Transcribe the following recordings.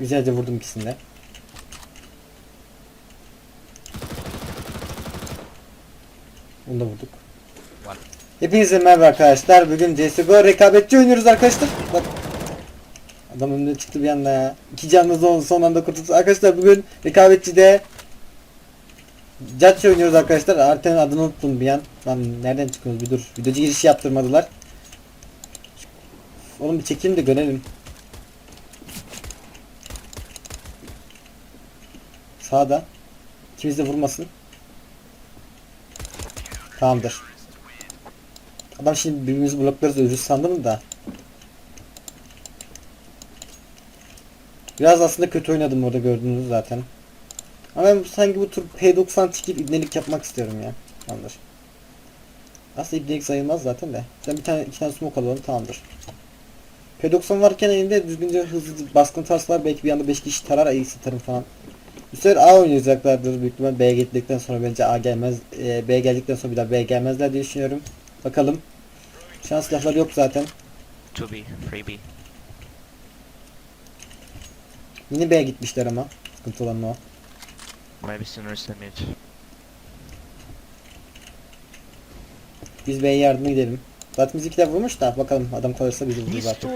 Güzelce vurdum ikisini de. Bunu da vurduk. Var. Hepinize merhaba arkadaşlar. Bugün CSGO rekabetçi oynuyoruz arkadaşlar. Bak. Adam önüne çıktı bir anda ya. İki canlı oldu son anda kurtulduk. Arkadaşlar bugün rekabetçide Judge oynuyoruz arkadaşlar. Arten'in adını unuttum bir an. Lan nereden çıkıyoruz bir dur. Videocu girişi yaptırmadılar. Oğlum bir çekelim de görelim. Sağda. İkimiz de vurmasın. Tamamdır. Adam şimdi birbirimizi bloklarız ölürüz sandım da. Biraz aslında kötü oynadım orada gördüğünüz zaten. Ama ben sanki bu tur P90 çekip ibnelik yapmak istiyorum ya. Tamamdır. Aslında ibnelik sayılmaz zaten de. Sen bir tane iki tane smoke alalım tamamdır. P90 varken elinde düzgünce hızlı baskın tarzlar belki bir anda 5 kişi tarar ayı satarım falan. Bu sefer A oynayacaklardır büyük ihtimal B gittikten sonra bence A gelmez. e, B geldikten sonra bir daha B gelmezler diye düşünüyorum. Bakalım. Şans silahları yok zaten. 2B, 3B. Yine B'ye gitmişler ama. Sıkıntı olan o. Maybe Sinners in mid. Biz B'ye yardıma gidelim. Zaten bizimkiler vurmuş da bakalım adam kalırsa bizi vurur zaten.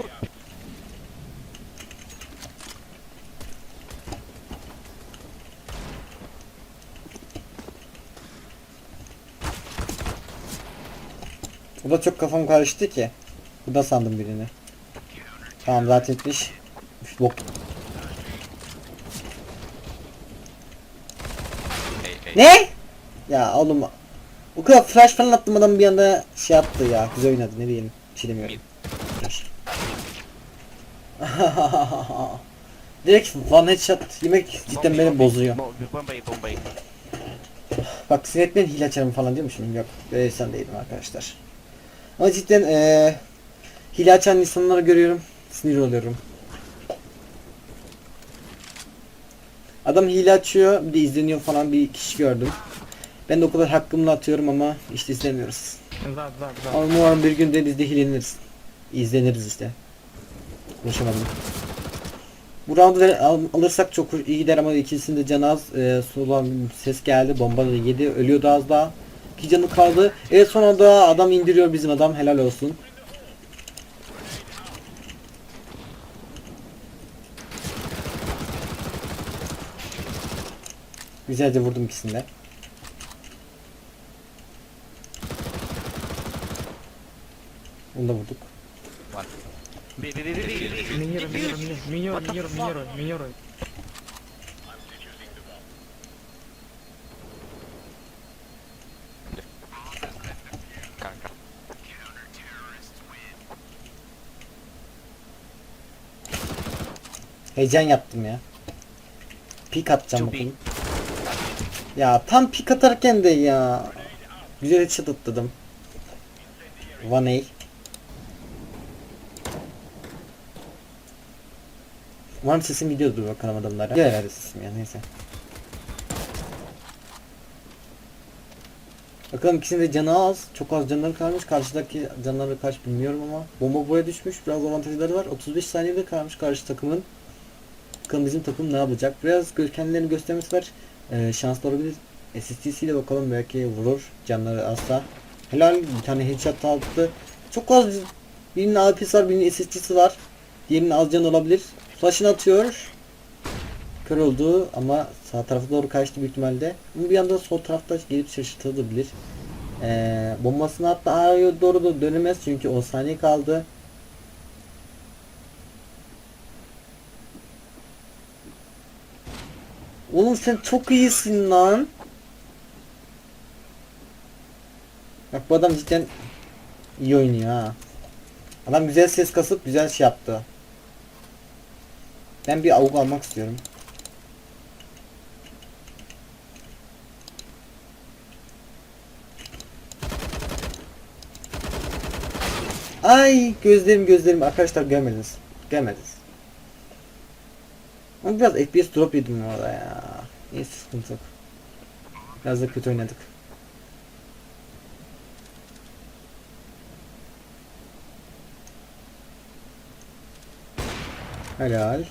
Bu da çok kafam karıştı ki. Bu da sandım birini. Tamam zaten etmiş. Üf, Bok. Ne? Ya oğlum o kadar flash falan attım adam bir anda şey yaptı ya. Güzel oynadı ne diyeyim. Bir şey. Direkt one headshot yemek cidden beni bozuyor. Bak sinetmen hile açarım falan diyormuşum. Yok böyle insan değilim arkadaşlar. Ama cidden eee hile açan insanları görüyorum. Sinir oluyorum. Adam hile açıyor bir de izleniyor falan bir kişi gördüm. Ben de o kadar hakkımla atıyorum ama işte izlemiyoruz. Zat zat zat. Ama umarım bir gün denizde hileniriz. İzleniriz işte. Konuşamadım. Bu roundu al- alırsak çok iyi gider ama ikisinde can az. Ee, bir ses geldi. Bomba da yedi. Ölüyordu az daha. İki canı kaldı. Evet son anda adam indiriyor bizim adam. Helal olsun. Güzelce vurdum ikisini de. Onu da vurduk. Minero, minero, minero, minero, minero. Heyecan yaptım ya. Pik atacağım Çok iyi. bakalım. Ya tam pik atarken de ya. Güzel headshot atladım. One A. Umarım sesim gidiyordur bakalım adamlara. Gel herhalde sesim ya neyse. Bakalım ikisinin de canı az. Çok az canları kalmış. Karşıdaki canları kaç bilmiyorum ama. Bomba boya düşmüş. Biraz avantajları var. 35 saniyede kalmış karşı takımın. Bakalım bizim takım ne yapacak? Biraz kendilerini göstermesi var. Ee, şanslı olabilir. SSTC ile bakalım belki vurur. Canları azsa. Helal bir tane headshot attı. Çok az birinin AP'si var birinin SST'si var. Diğerinin az can olabilir. Flash'ını atıyor. Kör oldu ama sağ tarafa doğru kaçtı büyük ihtimalle. Ama bir anda sol tarafta gelip şaşırtabilir. Ee, bombasını attı. A'ya doğru da dönemez çünkü 10 saniye kaldı. Oğlum sen çok iyisin lan. Bak bu adam cidden iyi oynuyor ha. Adam güzel ses kasıp güzel şey yaptı. Ben bir avuk almak istiyorum. Ay gözlerim gözlerim arkadaşlar görmediniz. Görmediniz. Ama biraz FPS drop yedim orada ya. Neyse sıkıntı yok. Biraz da kötü oynadık. Helal.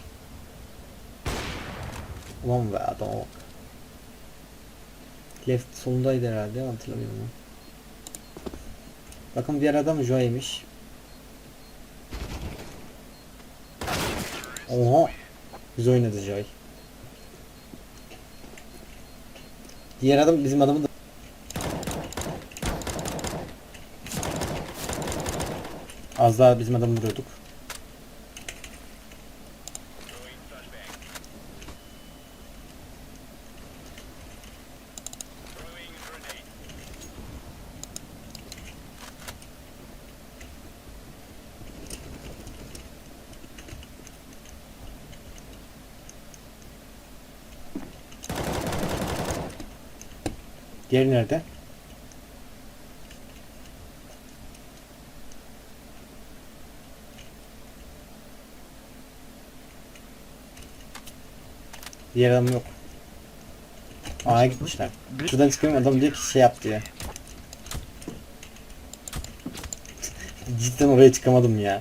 Ulan be adama bak. Left solundaydı herhalde hatırlamıyorum. Bakın diğer adam Joe'ymiş. Oha. Güzel oynadı Joy. Diğer adam bizim adamı da Az daha bizim adamı vuruyorduk. Diğeri nerede? Diğer adam yok. Aa gitmişler. Şuradan çıkıyorum adam diyor ki şey yap diyor. Cidden oraya çıkamadım ya.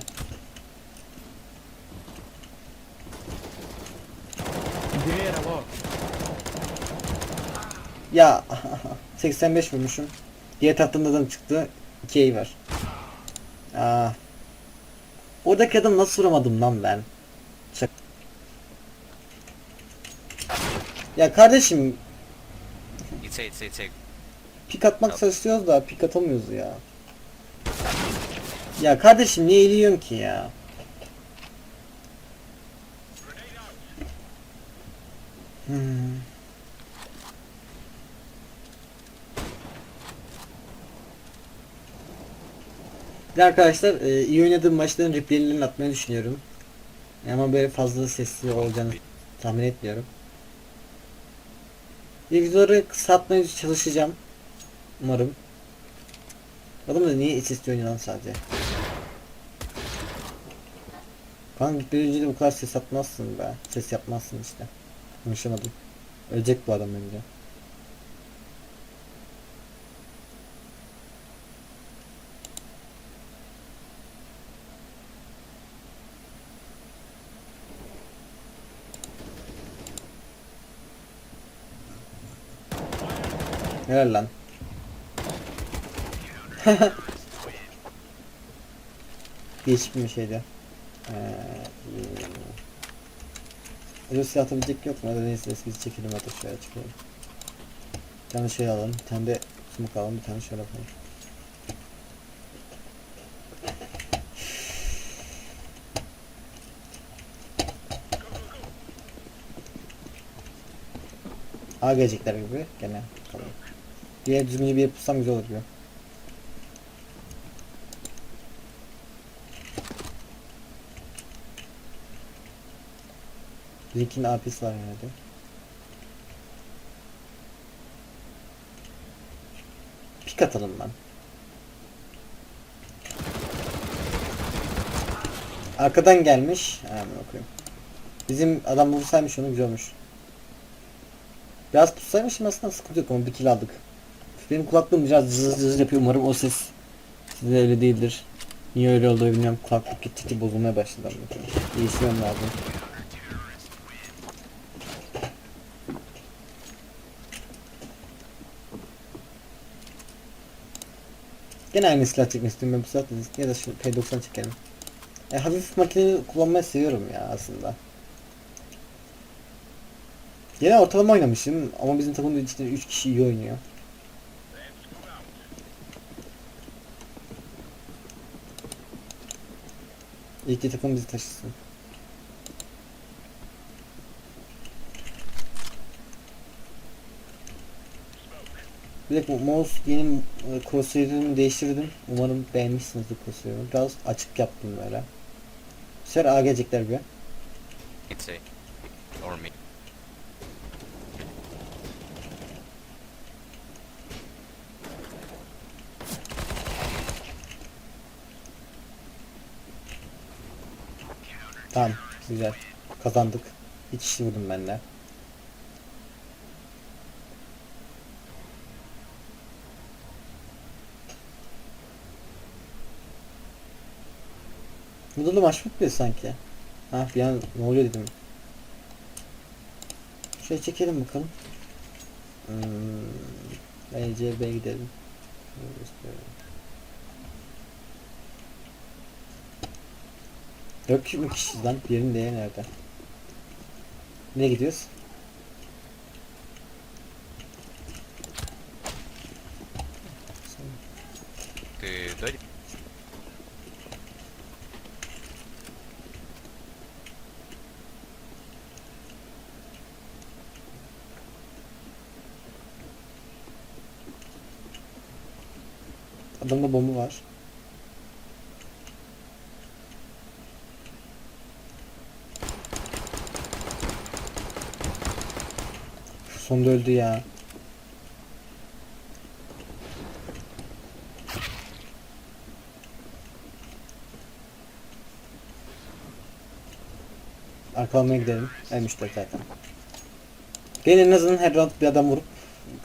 Ya 85 vurmuşum. Diğer taraftan da adam çıktı. 2 A var. Aa. Oradaki adam nasıl vuramadım lan ben? Şak ya kardeşim A, it's A. pik atmak çalışıyoruz da pik atamıyoruz ya. Ya kardeşim niye eğiliyorsun ki ya? Hmm. Bir arkadaşlar e, iyi oynadığım maçların replaylerini atmayı düşünüyorum. Ama böyle fazla sesli olacağını tahmin etmiyorum. Videoları kısaltmaya çalışacağım. Umarım. Adam da niye SSD oynuyor lan sadece? Kanka bir önce de bu kadar ses atmazsın be. Ses yapmazsın işte. Konuşamadım. Ölecek bu adam bence. Helal lan. Değişik bir şeydi. Ee, Rusya atabilecek yok mu? Neyse biz çekelim hadi şöyle çıkalım. Bir tane şey alalım. Bir tane de smoke alalım. Bir tane şöyle yapalım. A gelecekler gibi gene. Bakalım. Düzgünce bir yer tutsam güzel olur gibi. Rick'in AP'si var herhalde. Pik atalım ben. Arkadan gelmiş. Hemen okuyayım. Bizim adam vursaymış onu güzel olmuş. Biraz pussaymışım aslında sıkıntı yok ama bir kill aldık. Benim kulaklığım biraz zız zız yapıyor umarım o ses size öyle değildir. Niye öyle oldu bilmiyorum kulaklık gittikçe bozulmaya başladı. Değiştirmem lazım. Gene aynı silah çekmek istiyorum ben bu saatte ya da şu P90 çekelim. E, hafif makineyi kullanmayı seviyorum ya aslında. Yine ortalama oynamışım ama bizim takımda içinde 3 kişi iyi oynuyor. İlk ki takım bizi taşısın. Bir dakika mouse yeni e, crosshair'imi değiştirdim. Umarım beğenmişsinizdir crosshair'imi. Biraz açık yaptım böyle. Bu sefer A gelecekler bir. It's A. Or me. Tamam güzel. Kazandık. Bir kişi vurdum ben de. Burada da maç bitmiyor sanki. Ha bir an ne oluyor dedim. Şöyle çekelim bakalım. Hmm, B'ye gidelim. Dört mü kişiyiz lan? Birinin de nerede? Ne gidiyoruz? Ты дойди. Adamda bomba var. Sonunda öldü ya. Arkalamaya gidelim. Elmiş de zaten. Gelin en azından her round bir adam vurup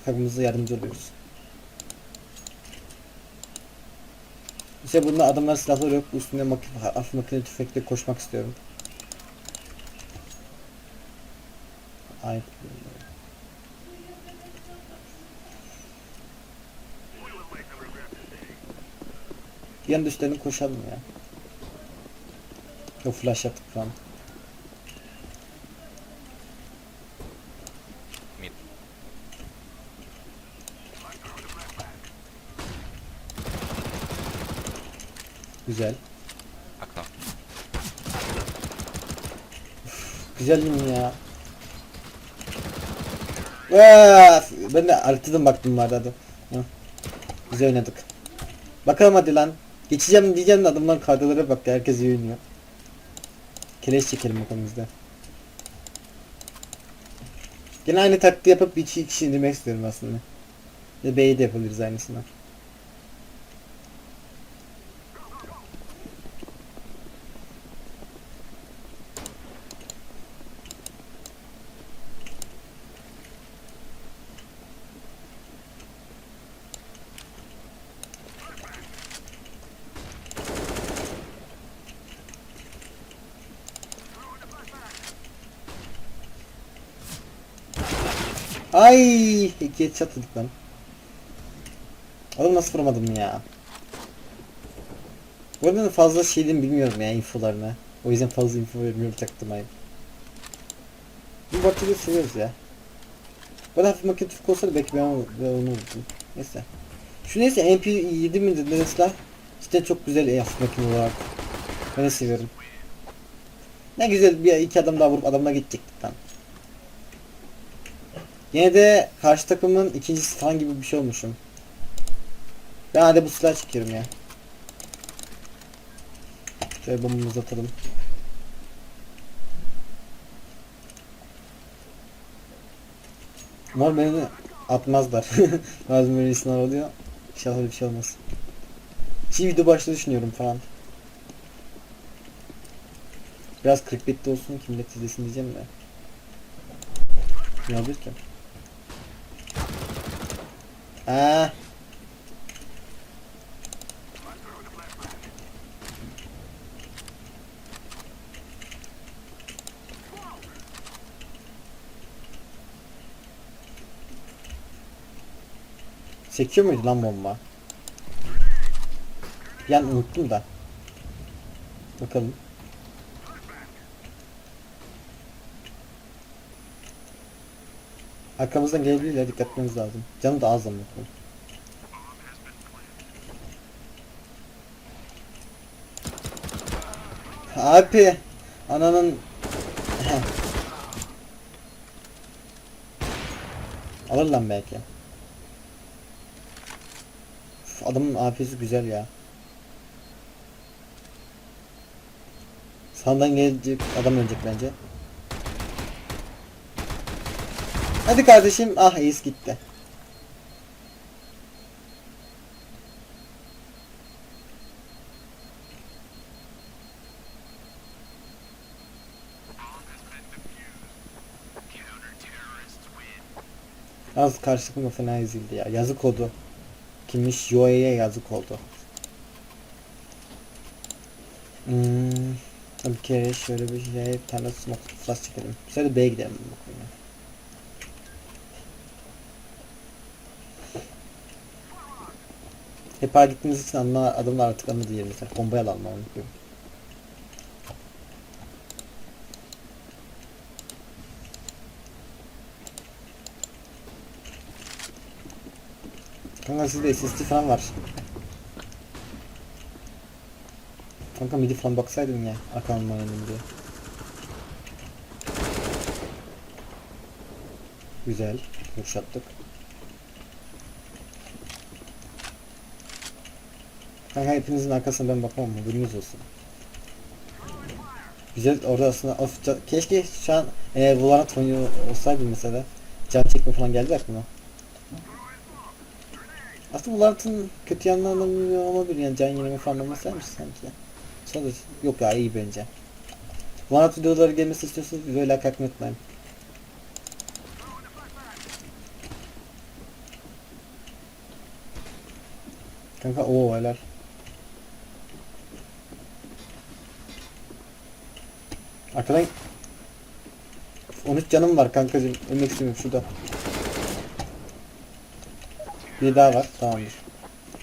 takımımıza yardımcı oluyoruz. İşte bunda adamlar silahları yok. Üstünde makine, hafif makine tüfekle koşmak istiyorum. Ay. Yanında üstlerini koşalım ya. Yok flash attık falan. Güzel. Akla. Güzel mi ya? Of, ben de haritadan baktım vardı adam. Güzel oynadık. Bakalım hadi lan. Geçeceğim diyeceğim de adamlar kadrolara bak ya, herkes iyi oynuyor. Keleş çekelim bakalım bizde. Aynı taktiği yapıp iki kişi indirmek istiyorum aslında. Ve B'yi de yapabiliriz aynısını. Ay, geç atladık lan. Oğlum nasıl vuramadım ya? Bu arada fazla şeyden bilmiyorum ya infolarını. O yüzden fazla info vermiyorum çaktırmayın. Bu batırıyı seviyoruz ya. Bu arada hafif makine tüfek olsaydı belki ben onu, ben vurdum. Neyse. Şu neyse MP7 mi dediler silah? Cidden çok güzel e, hafif makine olarak. Ben de seviyorum. Ne güzel bir iki adam daha vurup adamla gidecektik lan. Yine de karşı takımın ikincisi falan gibi bir şey olmuşum. Ben hadi bu silah çekiyorum ya. Şöyle bombamızı atalım. Umarım beni atmazlar. Bazen böyle insanlar oluyor. İnşallah öyle bir şey olmaz. Çiğ video başta düşünüyorum falan. Biraz clickbait'te olsun ki millet izlesin diyeceğim de. Ne yapıyor ki? Aa. Sekiyor muydu lan bomba? Yani unuttum da. Bakalım. Arkamızdan gelebilirler dikkat etmemiz lazım. Canı da az ama. Abi ananın Alır lan belki. Uf, adamın AP'si güzel ya. Sağdan gelecek adam ölecek bence. Hadi kardeşim. Ah Ace gitti. Az karşı takım da fena ezildi ya. Yazık oldu. Kimmiş? Yoe'ye yazık oldu. Hmm. Bir kere şöyle bir şey tane smoke flash çekelim. Şöyle B'ye gidelim. Hep ağa gittiğiniz için anla, adamlar artık anladı yerimize. Bombayı alalım onu diyorum. Kanka sizde SSD falan var. Kanka midi falan baksaydın ya. Arkamdan oynayalım diye. Güzel. Vuruş attık. Kanka hepinizin arkasına ben bakmam mı? Bilginiz olsun. Güzel orada aslında of, keşke şu an eğer Valorant oynuyor olsaydı mesela can çekme falan geldi aklıma. Aslında Valorant'ın kötü yanlarından bir yani can yenileme falan olmasaymış sanki. Sadece yok ya iyi bence. Valorant videoları gelmesi istiyorsanız videoyu like atmayı unutmayın. Kanka o helal. Arkadan 13 canım var kankacım. Ölmek istemiyorum şurada. Bir daha var. Tamamdır.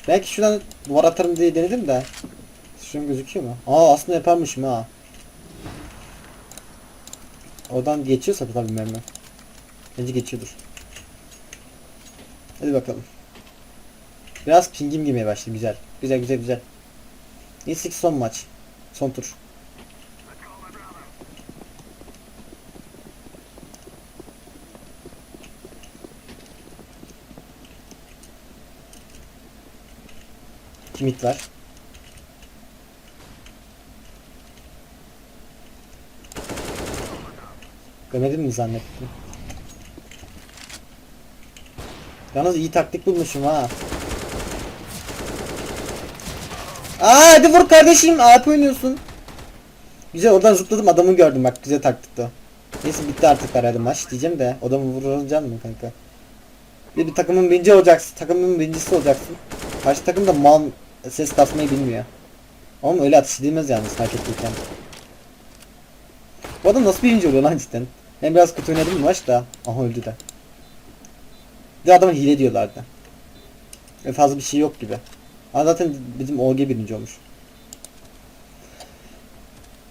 Belki şuradan duvar atarım diye denedim de. Şu an gözüküyor mu? Aa aslında yaparmışım ha. Oradan geçiyorsa tabii mermi. Bence geçiyordur. Hadi bakalım. Biraz pingim girmeye başladı güzel. Güzel güzel güzel. Neyse son maç. Son tur. Kimit var. Gömedin mi zannettim. Yalnız iyi taktik bulmuşum ha. Aa hadi vur kardeşim AP oynuyorsun. Güzel oradan zıpladım adamı gördüm bak güzel taktikti. Neyse bitti artık herhalde maç diyeceğim de adamı vuracağım mı kanka? Bir, bir takımın birinci olacaksın. Takımın birincisi olacaksın. Karşı takım da mal ses kasmayı bilmiyor. Ama öyle atış edilmez yalnız fark ettiyken. Bu adam nasıl birinci oluyor lan cidden? Ben biraz kötü oynadım bu maç da. Aha öldü de. Bir de hile diyorlardı. Ve fazla bir şey yok gibi. Ama zaten bizim OG birinci olmuş.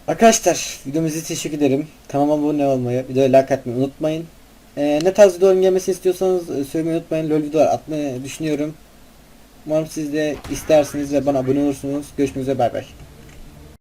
Arkadaşlar videomuzu teşekkür ederim. Kanalıma abone olmayı, videoya like atmayı unutmayın. Ee, ne tarz videoların gelmesini istiyorsanız e, söylemeyi unutmayın. LoL videolar atmayı düşünüyorum. Umarım siz de istersiniz ve bana abone olursunuz. Görüşmek üzere bay bay.